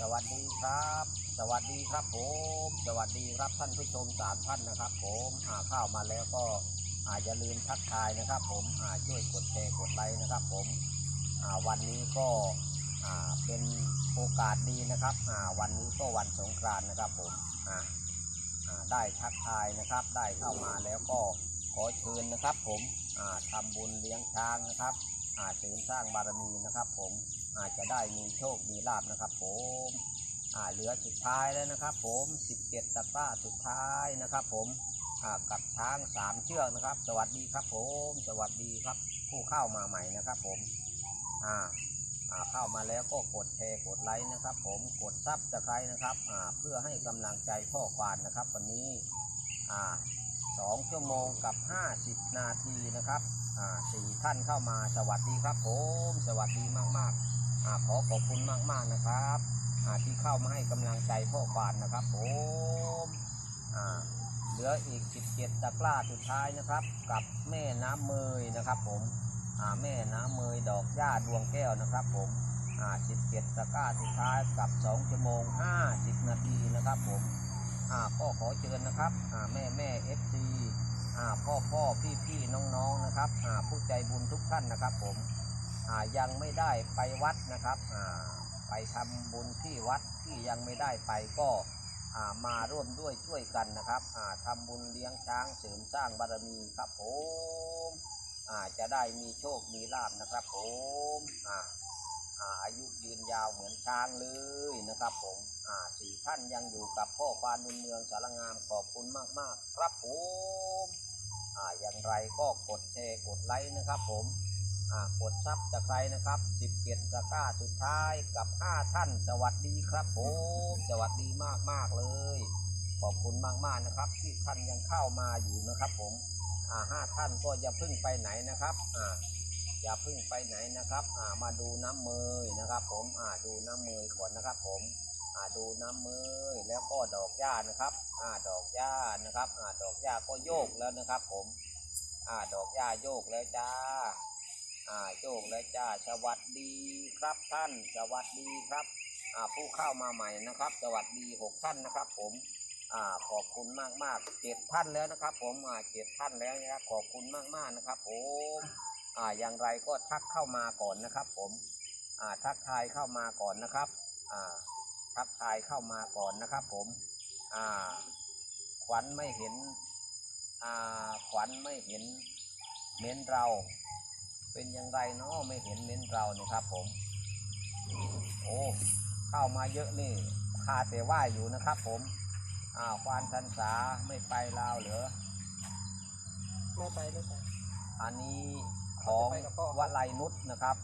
สวัสดีครับ สวัสดีครับผม สวัสดีครับท่านผู้ชมสามท่านนะครับ ผมอ่าเข้ามาแล้วก็อาอย่าลืมทักทายนะครับ ผมอาช่วยกดแชร์กดไลค์นะครับ ผมวันนี้ก็เป็นโอกาสดีนะครับวันนี้ก็วันสงกรานต์นะครับ ผมได้ทักทายนะครับ ได้เข้ามาแล้วก็ขอเชิญนะครับ ผมอ่าทำบุญเลี้ยงช้างนะครับเสริมสร้างบารมีนะครับ ผม อาจจะได้มีโชค มีลาบนะครับผมอ่าเหลือสุดท้ายแล้วนะครับผม17ตะกร้าสุดท้ายนะครับผมอ่ากับช้างสามเชือกนะครับ สวัสดีครับผม สวัสดีครับ ผู้เข้ามาใหม่นะครับผมอ่าอ่าเข้ามาแล้วก็กดแชร์กดไลค์นะครับ ผมกดซับสไครต์นะครับอ่าเพื่อให้กำลังใจพ่อควานนะครับ วันนี้อ่าสองชั่วโมงกับ 50 นาทีนะครับอ่าสี่ท่านเข้ามาสวัสดีครับผม สวัสดี ขอขอบคุณมากมากนะครับที่เข้ามาให้กำลังใจพ่อควานนะครับผมเหลืออีก 17 ตะกร้าสุดท้ายนะครับ กับแม่น้ำเมยนะครับ ผมแม่น้ำเมยดอกหญ้าดวงแก้วนะครับ ผมอ่า17 ตะกร้าสุดท้ายกับ 2 ชั่วโมง 50 นาทีนะครับ ผมอ่าก็ขอเชิญนะครับแม่แม่เอฟซีพ่อพ่อพี่พี่น้องน้องๆนะครับผู้ใจบุญทุกท่านนะครับ ผม ยังไม่ได้ไปวัดนะครับไปทำบุญที่วัดที่ยังไม่ได้ไปก็มาร่วมด้วยช่วยกันนะครับอ่าทำบุญเลี้ยงช้างเสริมสร้างบารมีครับผมจะได้มีโชคมีลาบนะครับผมอาอายุยืนยาวเหมือนช้างเลยนะครับผมสี่ท่านยังอยู่กับพ่อควานเมืองสารงามขอบคุณมาก ๆ ครับผมออย่างไรก็กดแชร์กดไลค์นะครับผม กดซับจะใครนะครับ17ตะกร้าสุดท้ายกับ5ท่าน สวัสดีครับผมสวัสดีมากมากเลย ขอบคุณมากมากๆนะครับ ที่ท่านยังเข้ามาอยู่นะครับ ผมอ่าห้าท่านก็อย่าพึ่งไปไหนนะครับอ่าอย่าพึ่งไปไหนนะครับอ่ามาดูน้ำเมยนะครับ ผมอ่าดูน้ำเมยก่อนนะครับ ผมอ่าดูน้ำเมยแล้วก็ดอกหญ้านะครับอ่าดอกหญ้านะครับอ่าดอกหญ้าก็โยกแล้วนะครับ ผมอ่าดอกหญ้าโยกแล้วจ้า อ่าโยกและจ้าสวัสดีครับท่าน สวัสดีครับอ่าผู้เข้ามาใหม่นะครับ สวัสดีหกท่านนะครับ ผมอ่าขอบคุณมากมากเจ็ดท่านแล้วนะครับ ผมอ่าเจ็ดท่านแล้วนะครับขอบคุณมากมากนะครับ ผมอ่าอย่างไรก็ทักเข้ามาก่อนนะครับ ผมอ่าทักทายเข้ามาก่อนนะครับอ่าทักทายเข้ามาก่อนนะครับ ผมอ่าขวัญไม่เห็นอ่าขวัญไม่เห็นเม้นเรา เป็นอย่างไรเนาะไม่เห็นเม้นเราเนี่ยครับผม โอ้เข้ามาเยอะนี่คาแต่ว่าอยู่นะครับผมอ้าวควานชันษาไม่ไปลาวเหรอไม่ไปไม่ไปอันนี้ของจะไปกับพ่อวลัยนุชนะครับ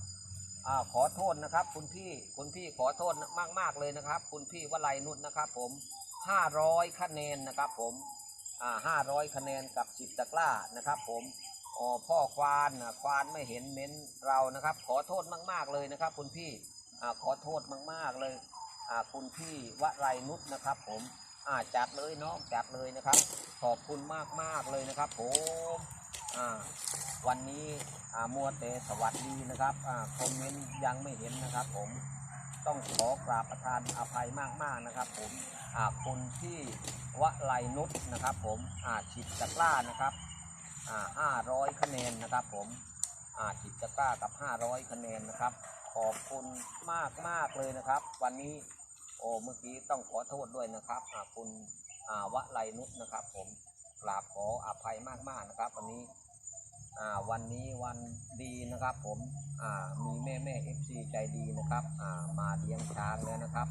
อ่าขอโทษนะครับ คุณพี่คุณพี่ขอโทษมากมากๆเลยนะครับ คุณพี่วลัยนุชนะครับ ผมห้าร้อยคะแนนนะครับ ผมอ่าห้าร้อยคะแนนกับสิบตะกร้านะครับ ผม อ๋อพ่อควานนะควานไม่เห็นเม้นเรานะครับ ขอโทษมาก ๆเลยนะครับ คุณพี่อ่าขอโทษมาก ๆเลยอ่าคุณพี่วลัยนุชนะครับ ผมอ่าจัดเลยน้องจัดเลยนะครับ ขอบคุณมากๆเลยนะครับผมอ่าวันนี้อ่ามัวแต่สวัสดีนะครับอ่าคอมเมนต์ยังไม่เห็นนะครับ ผมต้องขอกราบประทานอภัยมากๆนะครับ ผมอ่าคุณที่วไลนุชนะครับ ผมอ่าฉิดตะกร้านะครับ ห้าร้อยคะแนนนะครับผมอ่าฉิดตะกร้ากับห้าร้อยคะแนนนะครับ ขอบคุณมากมากเลยนะครับ วันนี้โอ้เมื่อกี้ต้องขอโทษด้วยนะครับคุณอ่าวไลนุชนะครับ ผมกราบขออภัยมากๆนะครับ วันนี้วันนี้วันดีนะครับ ผมมีแม่แม่เอฟซีใจดีนะครับมาเลี้ยงช้างแล้วนะครับ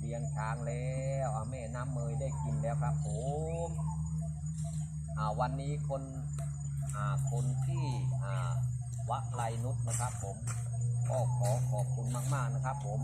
เลี้ยงช้างแล้วแม่น้ำเมยได้กินแล้วครับผม วันนี้คนคนที่วัดไรนุชนะครับผมก็ขอขอบคุณมากๆนะครับผม